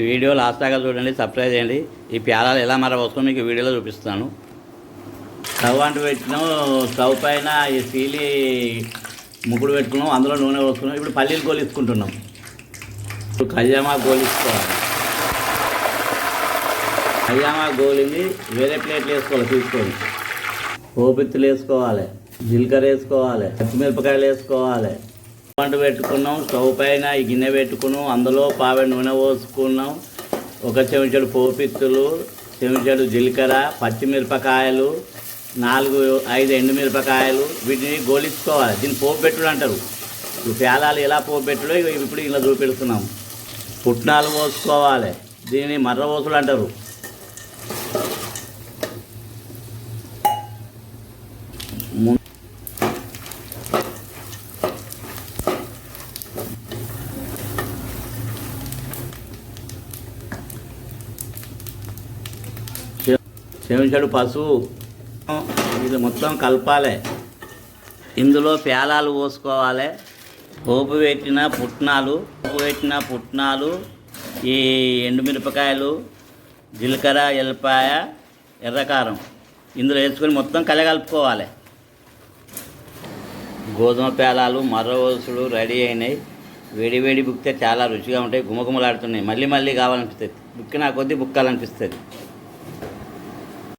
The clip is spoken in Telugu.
ఈ వీడియో లాస్ట్ దాకా చూడండి సబ్స్క్రైబ్ చేయండి. ఈ ప్యాలాలు ఎలా మర వస్తుందో మీకు వీడియోలో చూపిస్తాను స్టవ్ అంటు పెట్టినాం. స్టవ్ పైన ఈ సీలి ముగ్గుడు పెట్టుకున్నాం. అందులో నూనె పోసుకున్నాం. ఇప్పుడు పల్లీలు కోలిసుకుంటున్నాం ఇప్పుడు కళ్యామా గోలించుకోవాలి. కళ్యామా గోలింది. వేరే ప్లేట్లు వేసుకోవాలి తీసుకొని. పోపిత్తులు వేసుకోవాలి. జీలకర్ర వేసుకోవాలి. పచ్చిమిరపకాయలు వేసుకోవాలి. వంట పెట్టుకున్నాం స్టవ్ పైన ఈ గిన్నె పెట్టుకున్నాం అందులో పావె నూనె పోసుకున్నాం ఒక చెంచాడు పోపిత్తులు చెంచాడు జీలకర్ర పచ్చిమిరపకాయలు నాలుగు ఐదు ఎండుమిరపకాయలు వీటిని గోలించుకోవాలి. దీన్ని పోపు పెట్టుడు అంటారు. ఇప్పుడు పేలాలు ఎలా పోపు పెట్టుడో ఇప్పుడు ఇలా చూపెడుతున్నాం. పుట్నాలు పోసుకోవాలి. దీన్ని మర్ర పోసులు అంటారు. చెంచాడు పసుపు ఇది మొత్తం కలపాలి. ఇందులో పేలాలు పోసుకోవాలి. పోపు పెట్టిన పుట్నాలు పోపు పెట్టిన పుట్నాలు ఈ ఎండుమిరపకాయలు జీలకర్ర ఎల్లిపాయ ఎర్రకారం ఇందులో వేసుకొని మొత్తం కలగలుపుకోవాలి గోధుమ పేలాలు మర్రవోసులు రెడీ అయినాయి. వేడి వేడి బుక్తే చాలా రుచిగా ఉంటాయి గుమగుమలాడుతున్నాయి మళ్ళీ మళ్ళీ కావాలనిపిస్తుంది. బుక్కి నా కొద్దీ బుక్కాలనిపిస్తుంది.